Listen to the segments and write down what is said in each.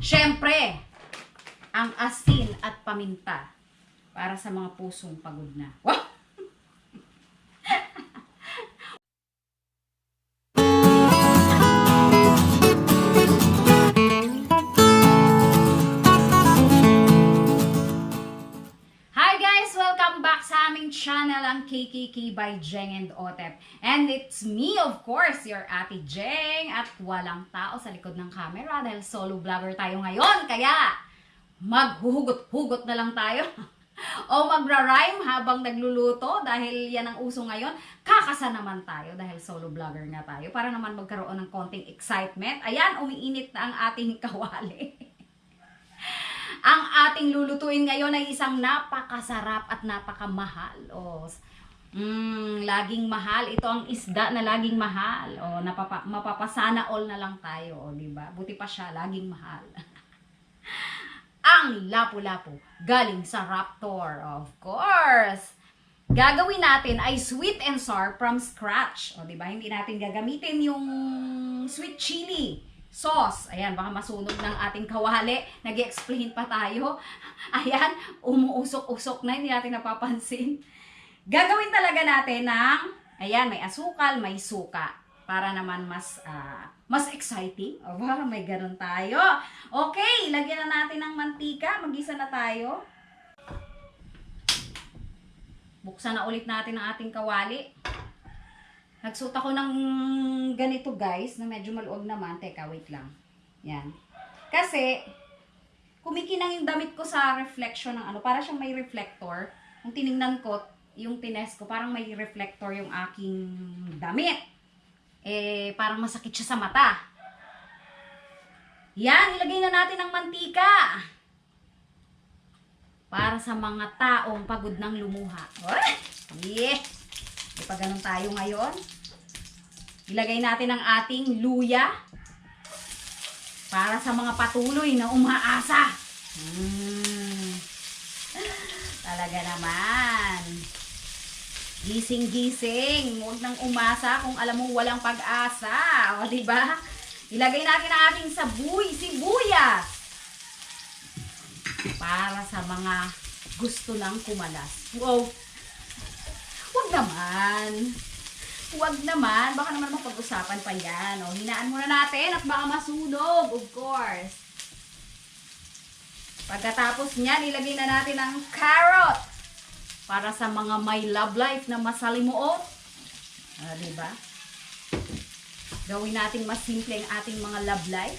Siyempre, ang asin at paminta para sa mga pusong pagod na. Wow! KKK by Jeng and Otep. And it's me, of course, your ate Jeng. At walang tao sa likod ng camera dahil solo vlogger tayo ngayon. Kaya, maghuhugot-hugot na lang tayo. o magra-rhyme habang nagluluto dahil yan ang uso ngayon. Kakasa naman tayo dahil solo vlogger nga tayo para naman magkaroon ng konting excitement. Ayan, umiinit na ang ating kawali. Ang ating lulutuin ngayon ay isang napakasarap at napakamahal. O, mm, laging mahal. Ito ang isda na laging mahal. O, napapa, mapapasana all na lang tayo. O, di ba? Buti pa siya, laging mahal. ang lapu-lapu galing sa Raptor, of course. Gagawin natin ay sweet and sour from scratch. O, di ba? Hindi natin gagamitin yung sweet chili sauce. Ayan, baka masunog ng ating kawali. nag explain pa tayo. Ayan, umuusok-usok na, hindi natin napapansin. Gagawin talaga natin ng, ayan, may asukal, may suka. Para naman mas, ah, mas exciting. Aba, may ganun tayo. Okay, lagyan na natin ng mantika. Magisa na tayo. Buksan na ulit natin ang ating kawali. Nagsuot ako ng ganito guys, na medyo maluwag naman. Teka, wait lang. Yan. Kasi, kumikinang yung damit ko sa reflection ng ano, para siyang may reflector. Kung tiningnan ko, yung tines ko, parang may reflector yung aking damit. Eh, parang masakit siya sa mata. Yan, ilagay na natin ang mantika. Para sa mga taong pagod ng lumuha. Oh, yeah. Di pa ganun tayo ngayon. Ilagay natin ang ating luya para sa mga patuloy na umaasa. Mm. Talaga naman. Gising-gising. Huwag nang umasa kung alam mo walang pag-asa. O, ba? Ilagay natin ang ating sabuy, sibuyas. Para sa mga gusto lang kumalas. Wow! Huwag naman. Huwag naman. Baka naman mapag-usapan pa yan. O, hinaan muna natin at baka masunog, of course. Pagkatapos niyan, ilagay na natin ang carrot. Para sa mga may love life na masalimuot. Ah, diba? Gawin natin mas simple ang ating mga love life.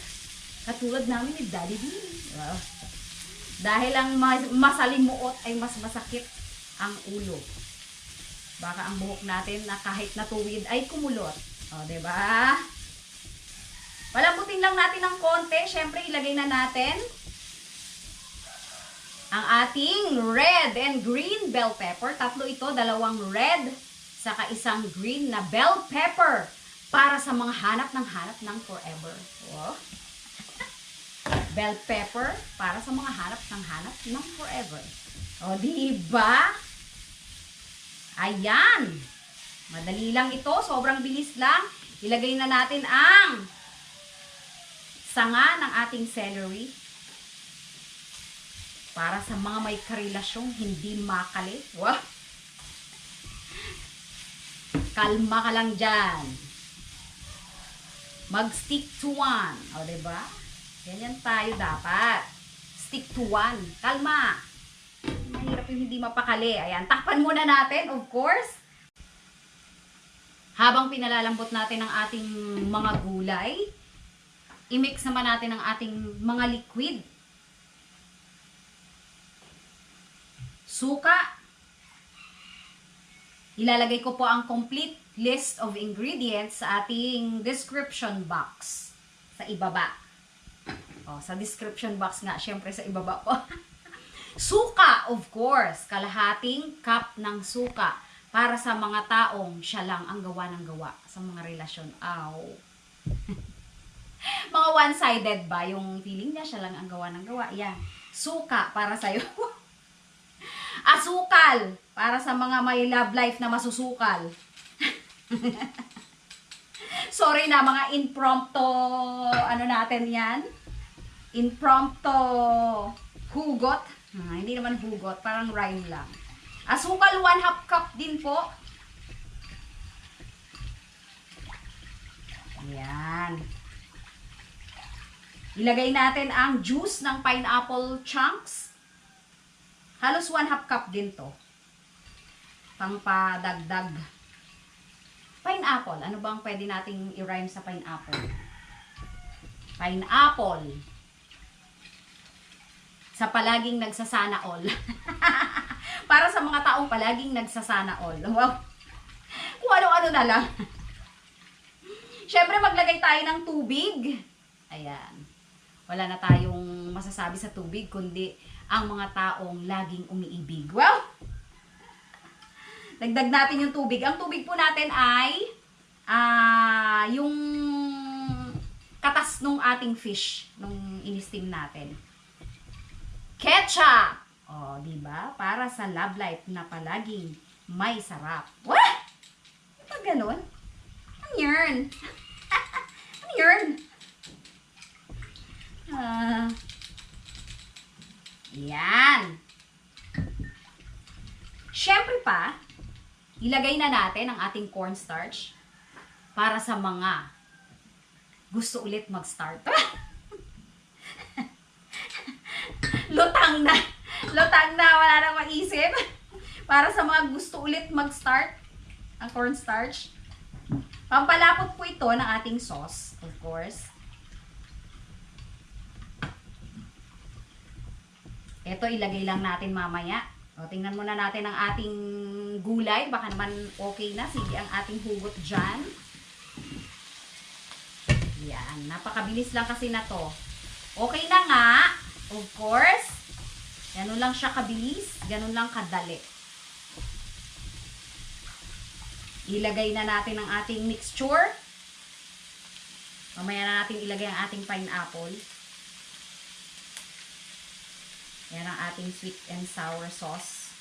Katulad namin ni Daddy D. Wow. Dahil ang ma- masalimuot ay mas masakit ang ulo. Baka ang buhok natin na kahit natuwid ay kumulot. O, di ba? Palambutin lang natin ng konti. Siyempre, ilagay na natin ang ating red and green bell pepper. Tatlo ito, dalawang red, saka isang green na bell pepper para sa mga hanap ng hanap ng forever. Wow. bell pepper para sa mga hanap ng hanap ng forever. O, di ba? Ayan. Madali lang ito. Sobrang bilis lang. Ilagay na natin ang sanga ng ating celery. Para sa mga may karelasyong hindi makali. Wow! Kalma ka lang dyan. Mag-stick to one. O, diba? Ganyan tayo dapat. Stick to one. Kalma. Mahirap yung hindi mapakali. Ayan, takpan muna natin, of course. Habang pinalalambot natin ang ating mga gulay, i-mix naman natin ang ating mga liquid. Suka. Ilalagay ko po ang complete list of ingredients sa ating description box sa ibaba. O, sa description box nga, syempre sa ibaba po. Suka, of course. Kalahating cup ng suka para sa mga taong siya lang ang gawa ng gawa sa mga relasyon. Aw. mga one-sided ba? Yung feeling niya siya lang ang gawa ng gawa. Yan. Suka para sa'yo. Asukal para sa mga may love life na masusukal. Sorry na mga impromptu ano natin yan. impromptu hugot. Ah, hindi naman hugot, parang rhyme lang. Asukal 1 half cup din po. Ayan. Ilagay natin ang juice ng pineapple chunks. Halos 1 half cup din to. Pangpadagdag. Pineapple. Ano bang pwede nating i-rhyme sa pineapple? Pineapple. Sa palaging nagsasana all. Para sa mga taong palaging nagsasana all. Wow. Kung ano-ano na lang. Siyempre, maglagay tayo ng tubig. Ayan. Wala na tayong masasabi sa tubig, kundi ang mga taong laging umiibig. Well, dagdag natin yung tubig. Ang tubig po natin ay ah yung katas nung ating fish nung in-steam natin. Ketchup! O, di ba? Para sa love life na palaging may sarap. What? Ano ganun? Ano yun? ano yun? Ah. Yan. Siyempre pa, ilagay na natin ang ating cornstarch para sa mga gusto ulit mag-start. Lutang na. Lutang na. Wala na maisip. Para sa mga gusto ulit mag-start ang cornstarch. Pampalapot po ito ng ating sauce, of course. Ito, ilagay lang natin mamaya. O, tingnan muna natin ang ating gulay. Baka naman okay na. Sige, ang ating hugot dyan. Yan. Napakabilis lang kasi na to. Okay na nga. Of course. Ganun lang siya kabilis. Ganun lang kadali. Ilagay na natin ang ating mixture. Mamaya na natin ilagay ang ating pineapple. Yan ang ating sweet and sour sauce.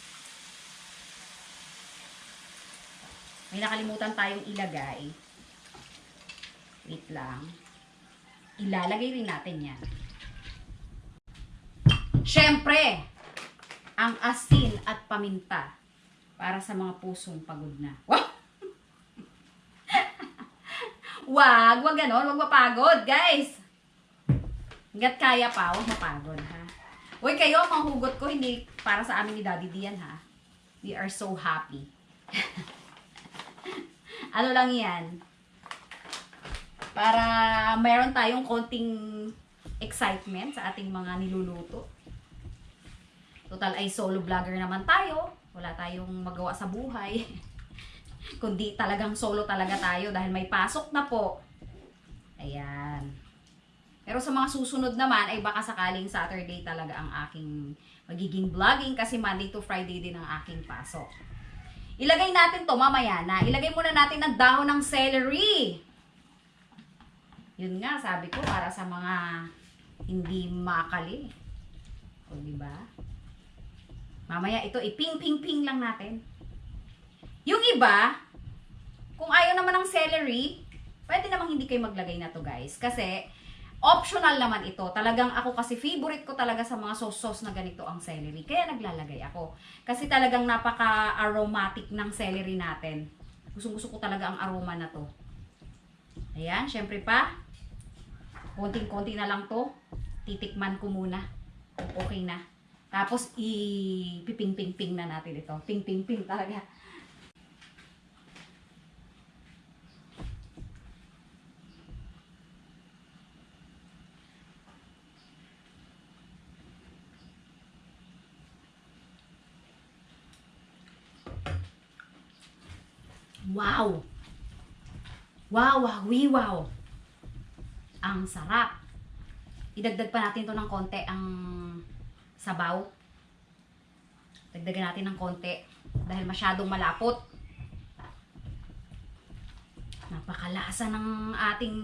May nakalimutan tayong ilagay. Wait lang. Ilalagay rin natin yan. Siyempre, ang asin at paminta para sa mga pusong pagod na. Wow! wag, wag ganon, wag mapagod, guys. Hanggat kaya pa, wag mapagod? Uy, kayo, mga hugot ko, hindi para sa amin ni Daddy Dian, ha? We are so happy. ano lang yan? Para meron tayong konting excitement sa ating mga niluluto. Total ay solo vlogger naman tayo. Wala tayong magawa sa buhay. Kundi talagang solo talaga tayo dahil may pasok na po. Ayan. Pero sa mga susunod naman ay baka sakaling Saturday talaga ang aking magiging vlogging kasi Monday to Friday din ang aking pasok. Ilagay natin to mamaya na. Ilagay muna natin ang dahon ng celery. Yun nga, sabi ko, para sa mga hindi makali. O, di ba? Mamaya ito, iping-ping-ping lang natin. Yung iba, kung ayaw naman ng celery, pwede namang hindi kayo maglagay na to guys. Kasi, optional naman ito. Talagang ako kasi favorite ko talaga sa mga sauce-sauce na ganito ang celery. Kaya naglalagay ako. Kasi talagang napaka-aromatic ng celery natin. Gusto-gusto ko talaga ang aroma na to. Ayan, syempre pa, konting-konti na lang to. Titikman ko muna. Okay na. Tapos, i-piping-ping-ping na natin ito. Ping-ping-ping talaga. Wow! Wow, wow, wow! Ang sarap! Idagdag pa natin to ng konti ang sabaw. Dagdagan natin ng konti dahil masyadong malapot. Napakalasa ng ating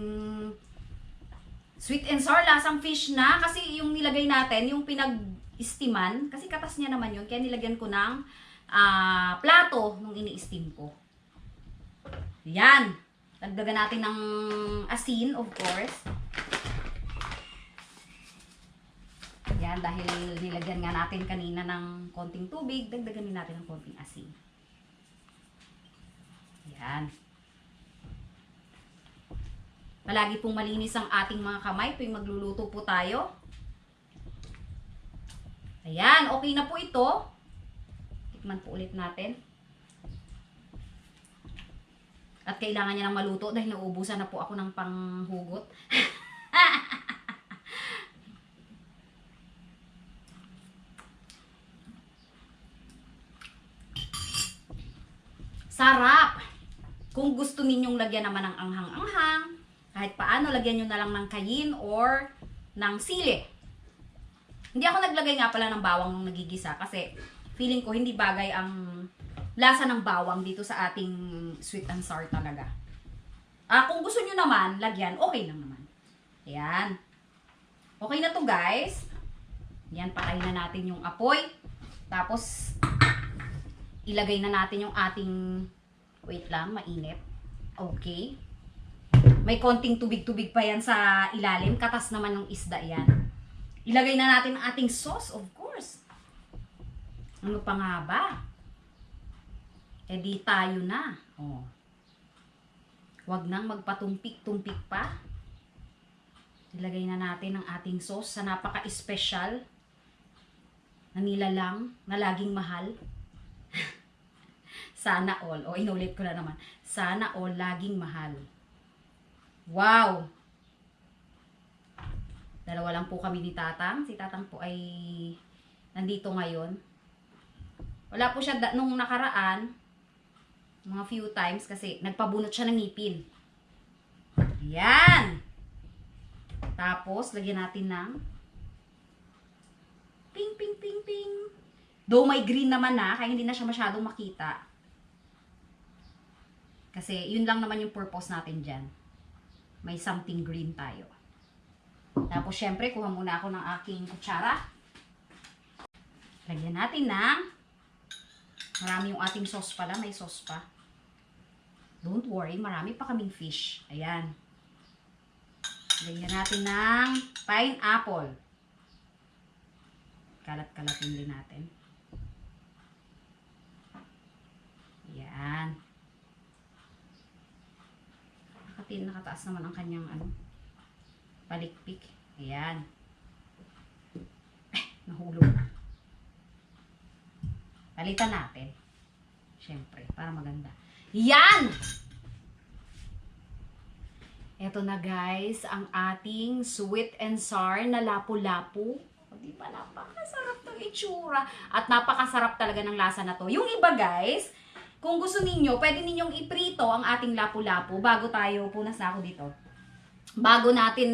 sweet and sour lasang fish na kasi yung nilagay natin, yung pinag-steaman, kasi katas niya naman yun, kaya nilagyan ko ng ah, plato nung ini-steam ko. Yan. Dagdagan natin ng asin, of course. Yan, dahil nilagyan nga natin kanina ng konting tubig, dagdagan din natin ng konting asin. Yan. Palagi pong malinis ang ating mga kamay tuwing magluluto po tayo. Ayan, okay na po ito. Tikman po ulit natin. At kailangan niya ng maluto dahil nauubusan na po ako ng panghugot. Sarap! Kung gusto ninyong lagyan naman ng anghang-anghang, kahit paano, lagyan nyo na lang ng kayin or ng sili. Hindi ako naglagay nga pala ng bawang nung nagigisa kasi feeling ko hindi bagay ang lasa ng bawang dito sa ating sweet and sour talaga. Ah, kung gusto nyo naman, lagyan, okay lang naman. Ayan. Okay na to guys. Yan, patayin na natin yung apoy. Tapos, ilagay na natin yung ating, wait lang, mainit. Okay. May konting tubig-tubig pa yan sa ilalim. Katas naman ng isda yan. Ilagay na natin ating sauce, of course. Ano pa nga ba? E di tayo na. Oh. Huwag nang magpatumpik-tumpik pa. Ilagay na natin ang ating sauce sa napaka-special na nilalang na laging mahal. Sana all. O, inulit ko na naman. Sana all laging mahal. Wow! Dalawa lang po kami ni Tatang. Si Tatang po ay nandito ngayon. Wala po siya nung nakaraan, mga few times kasi nagpabunot siya ng ngipin. Yan! Tapos, lagyan natin ng ping, ping, ping, ping. Though may green naman na, kaya hindi na siya masyadong makita. Kasi, yun lang naman yung purpose natin dyan. May something green tayo. Tapos, syempre, kuha muna ako ng aking kutsara. Lagyan natin ng marami yung ating sauce pala. May sauce pa. Don't worry, marami pa kaming fish. Ayan. Lagyan natin ng pineapple. Kalat-kalatin din natin. Ayan. Nakatin, nakataas naman ang kanyang ano, palikpik. Ayan. Eh, nahulog. Palitan natin. Siyempre, para maganda. Yan! Eto na guys, ang ating sweet and sour na lapu-lapu. O, di ba? Napakasarap ng itsura. At napakasarap talaga ng lasa na to. Yung iba guys, kung gusto ninyo, pwede ninyong iprito ang ating lapu-lapu bago tayo, punas na ako dito. Bago natin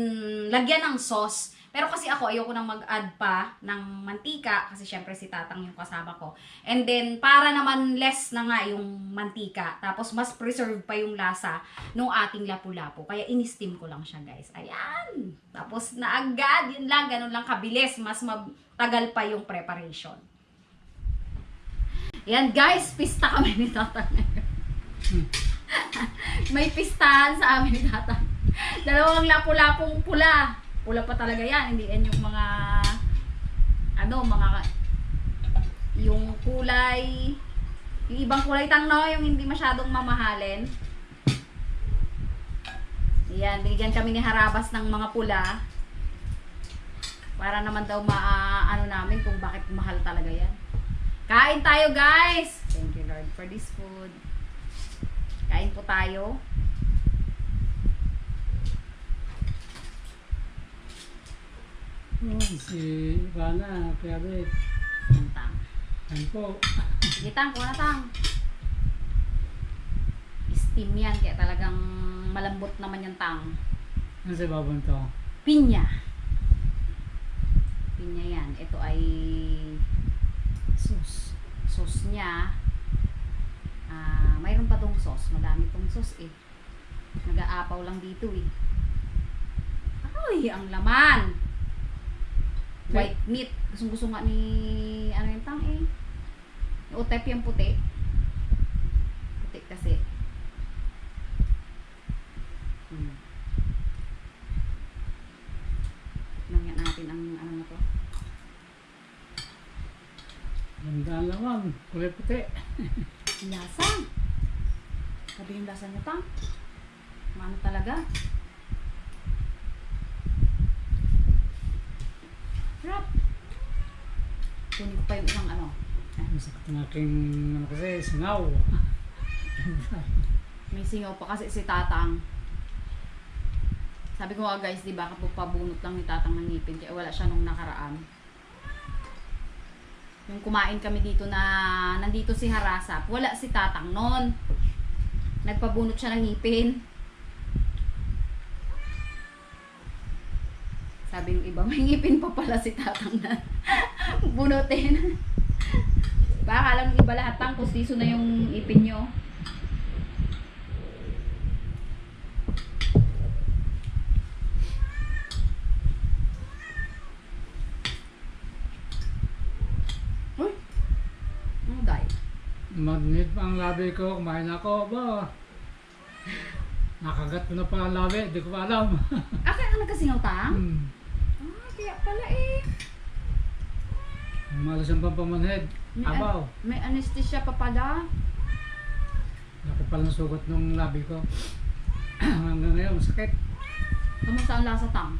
lagyan ng sauce. Pero kasi ako, ayoko nang mag-add pa ng mantika kasi syempre si Tatang yung kasama ko. And then, para naman less na nga yung mantika. Tapos, mas preserve pa yung lasa ng ating lapu-lapu. Kaya, in-steam ko lang siya, guys. Ayan! Tapos, na agad, yun lang, ganun lang kabilis. Mas matagal pa yung preparation. Yan, guys, pista kami ni Tatang. May pistahan sa amin ni Tatang. Dalawang lapu-lapong pula. Pula pa talaga yan. Hindi yan yung mga ano, mga yung kulay yung ibang kulay tang yung hindi masyadong mamahalin. Yan, binigyan kami ni Harabas ng mga pula. Para naman daw ma ano namin kung bakit mahal talaga yan. Kain tayo, guys! Thank you, Lord, for this food. Kain po tayo. Oh, si Ivana, Piabe. Yan, tang. Ano po? Sige, tang. Kuha na, tang. Steam yan, kaya talagang malambot naman yung tang. Ano sa babang to? Pinya. Pinya yan. Ito ay sauce. Sauce niya. Ah, mayroon pa tong sauce. Madami tong sauce eh. Nag-aapaw lang dito eh. Ay, ang laman white meat. Gusto gusto nga ni, ano yung tang eh. Utep yung puti. Puti kasi. Hmm. Tignan natin ang ano na to. Ang dalawang, kulay puti. lasa. Sabi yung lasa niya tang. Maano talaga. Ang aking ano kasi, singaw. May singaw pa kasi si Tatang. Sabi ko nga guys, di ba kapag pabunot lang ni Tatang ng ngipin, kaya wala siya nung nakaraan. Yung kumain kami dito na nandito si Harasap, wala si Tatang noon. Nagpabunot siya ng ngipin. Sabi yung iba, may ngipin pa pala si Tatang na bunutin. Baka alam ng iba lahat tang kustiso na yung ipin nyo. Ano? Magnet pa ang labi ko. Kumain ako. Ba? Nakagat ko na pa ang labi. Hindi ko pa alam. Ah, kaya ka nagkasingaw tang? hmm. Ah, kaya pala eh. Malas ang pampamanhead. May, an- Abaw. may anesthesia pa pala. Laki pa ng sugat ng labi ko. Hanggang ngayon, masakit. Kamusta ang lasa tang?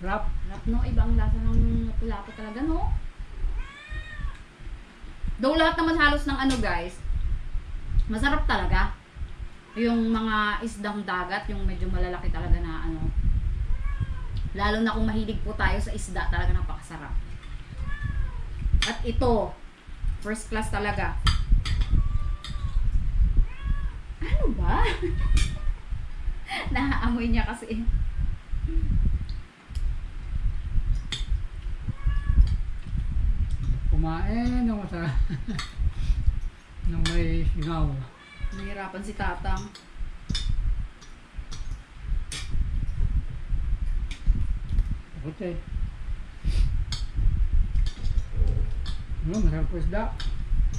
Sarap. Sarap no, iba ang lasa ng lapu talaga no. Though lahat naman halos ng ano guys, masarap talaga. Yung mga isdang dagat, yung medyo malalaki talaga na ano. Lalo na kung mahilig po tayo sa isda, talaga napakasarap. At ito, first class talaga. Ano ba? Naaamoy niya kasi. Kumain ng masarap. ng may singaw. Nahirapan si Tatang. Takot Ano, masarap po isda.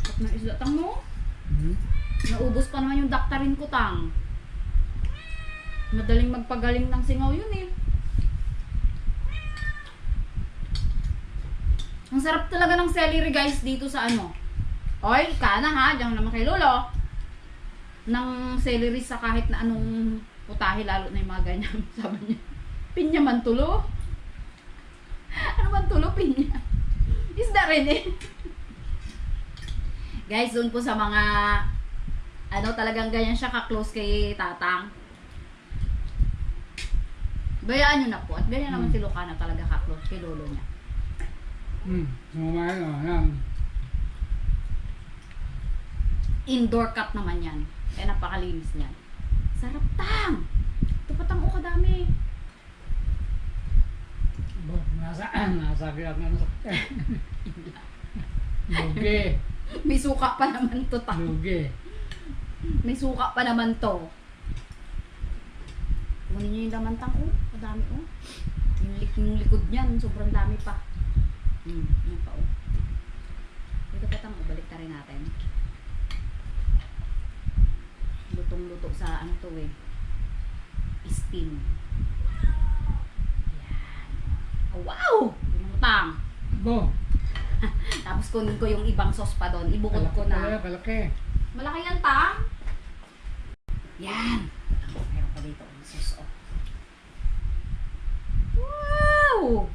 At ng isda tang mo. Hmm. Naubos pa naman yung daktarin ko tang. Madaling magpagaling ng singaw yun eh. Ang sarap talaga ng celery guys dito sa ano. Oy, kana ha, diyan naman kay Lolo. Ng celery sa kahit na anong putahe lalo na yung mga ganyan. Sabi niya, pinya man tulo. ano man tulo, pinya. Isda rin eh. Guys, doon po sa mga ano talagang ganyan siya ka-close kay Tatang. Bayaan nyo na po. At ganyan naman Hmm. si Lucana talaga ka-close kay Lolo niya. Hmm. Kumain, oh, yan. Indoor cut naman yan. Kaya napakalinis niyan. Sarap tang! Ito pa tang o kadami. Nasa, nasa kaya nga nasa Lugi. May suka pa naman to tang. Lugi. May suka pa naman to. Kunin niyo yung laman tang oh. Kadami oh. Yung, lik yung likod niyan, sobrang dami pa. Hmm, yan pa oh. Dito pa tang, balik na rin natin. Lutong-luto sa ano to eh. Steam. Yan. Oh, wow! Yung tang. Bo, Tapos kunin ko yung ibang sauce pa doon. Ibukod ko kalaki pala, na. kalaki. Malaki yan, tang. Yan. Meron pa dito. Sauce, oh. Wow!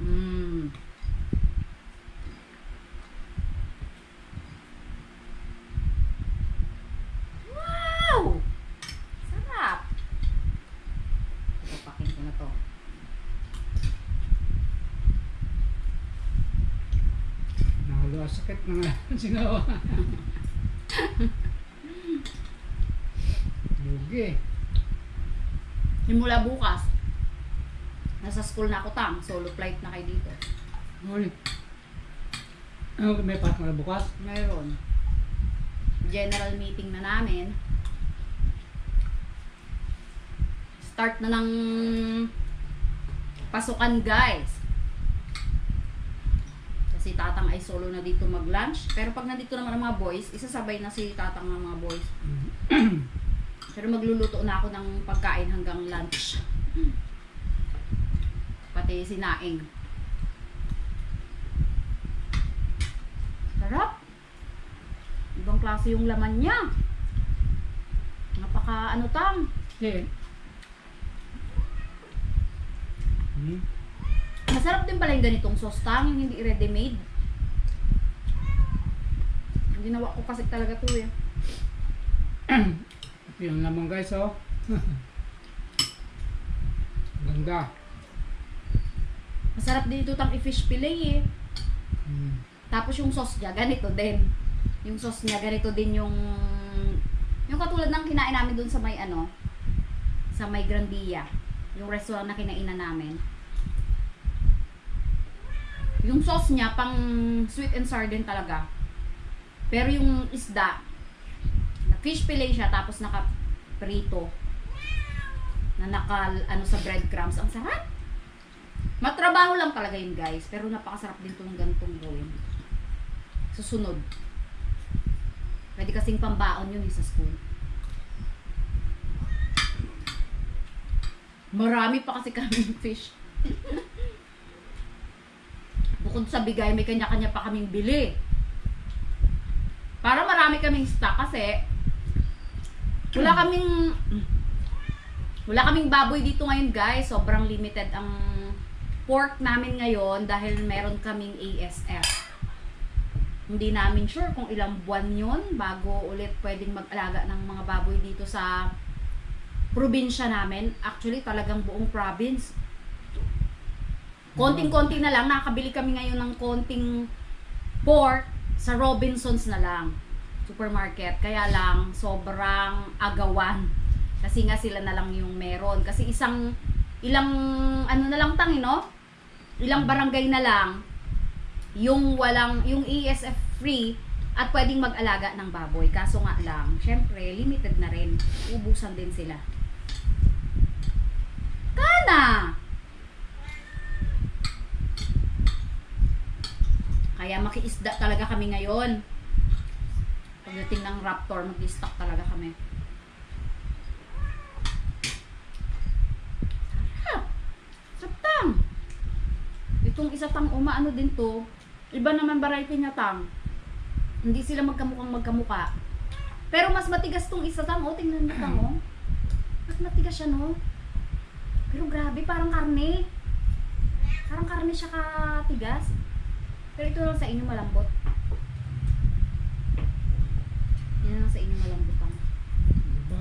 Mm. Wow! Sarap. Ipapakin ko na to. Nahalo ang sakit ng singaw. Lugi. Simula bukas, nasa school na ako tang. Solo flight na kayo dito. Uy. Ano, may partner bukas? Meron. General meeting na namin. Start na ng pasukan guys. Kasi tatang ay solo na dito mag-lunch. Pero pag nandito naman ang mga boys, isasabay na si tatang ng mga boys. Pero magluluto na ako ng pagkain hanggang lunch. Pati sinaing. Sarap. Ibang klase yung laman niya. Napaka ano tang. Eh. Hmm. Masarap din pala yung ganitong sauce tang, yung hindi ready-made. Ginawa ko kasi talaga to eh. Yan naman guys, oh. Ganda. Masarap din ito tang i-fish fillet eh. Hmm. Tapos yung sauce niya, ganito din. Yung sauce niya, ganito din yung... Yung katulad ng kinain namin dun sa may ano, sa may Grandia. Yung restaurant na kinainan namin. Yung sauce niya, pang sweet and sour din talaga. Pero yung isda, na fish fillet siya, tapos naka prito. Na naka, ano sa breadcrumbs. Ang sarap! Matrabaho lang talaga yun guys, pero napakasarap din itong ganitong gawin. Susunod. Pwede kasing pambaon yun eh, sa school. Marami pa kasi kaming fish. Bukod sa bigay, may kanya-kanya pa kaming bili. Para marami kaming stock kasi wala kaming wala kaming baboy dito ngayon guys. Sobrang limited ang pork namin ngayon dahil meron kaming ASF. Hindi namin sure kung ilang buwan yun bago ulit pwedeng mag-alaga ng mga baboy dito sa probinsya namin. Actually, talagang buong province. Konting-konti na lang. Nakabili kami ngayon ng konting pork sa Robinsons na lang. Supermarket. Kaya lang, sobrang agawan. Kasi nga sila na lang yung meron. Kasi isang, ilang, ano na lang tangi, no? Ilang barangay na lang yung walang, yung ESF free at pwedeng mag-alaga ng baboy. Kaso nga lang, syempre, limited na rin. Ubusan din sila. Kana! Kaya makiisda talaga kami ngayon. Pagdating ng Raptor, mag-stock talaga kami. Sarap! Sarap! Itong isa tang umaano din to, iba naman variety niya tang. Hindi sila magkamukhang magkamuka. Pero mas matigas tong isa tang, oh, tingnan mo tang, oh. Mas matigas siya, no? Pero grabe, parang karne. Parang karne siya katigas. Pero ito lang sa inyo malambot. Yan lang sa inyo malambot tang. Diba?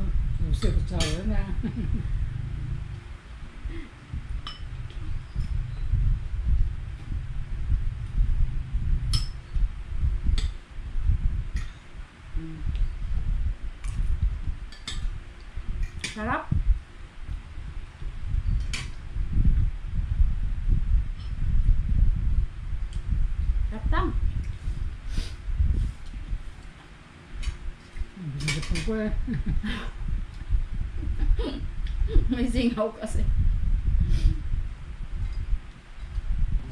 Susi, kutsara na. Sarap tang. Eh. May singaw kasi.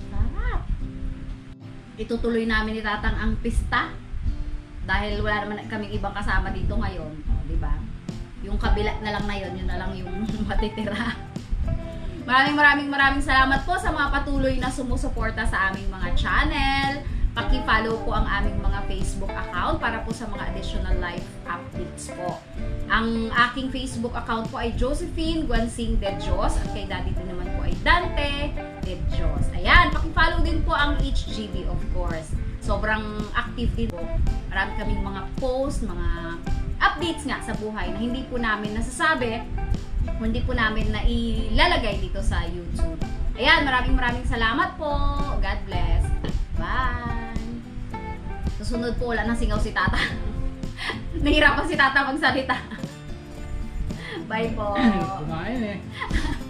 Sarap. Itutuloy namin ni Tatang ang pista. Dahil wala naman kaming ibang kasama dito ngayon. O, di ba? Yung kabila na lang na yun, yun na lang yung matitira. Maraming maraming maraming salamat po sa mga patuloy na sumusuporta sa aming mga channel. Paki-follow po ang aming mga Facebook account para po sa mga additional live updates po. Ang aking Facebook account po ay Josephine Guansing de Dios at kay Daddy din naman po ay Dante de Dios. Ayan, paki-follow din po ang HGB of course. Sobrang active din po. Marami kaming mga post, mga updates nga sa buhay na hindi po namin nasasabi hindi po namin na ilalagay dito sa YouTube. Ayan, maraming maraming salamat po. God bless. Bye. Susunod po, wala nang singaw si Tata. Nahirapan si Tata magsalita. Bye po. Kumain eh.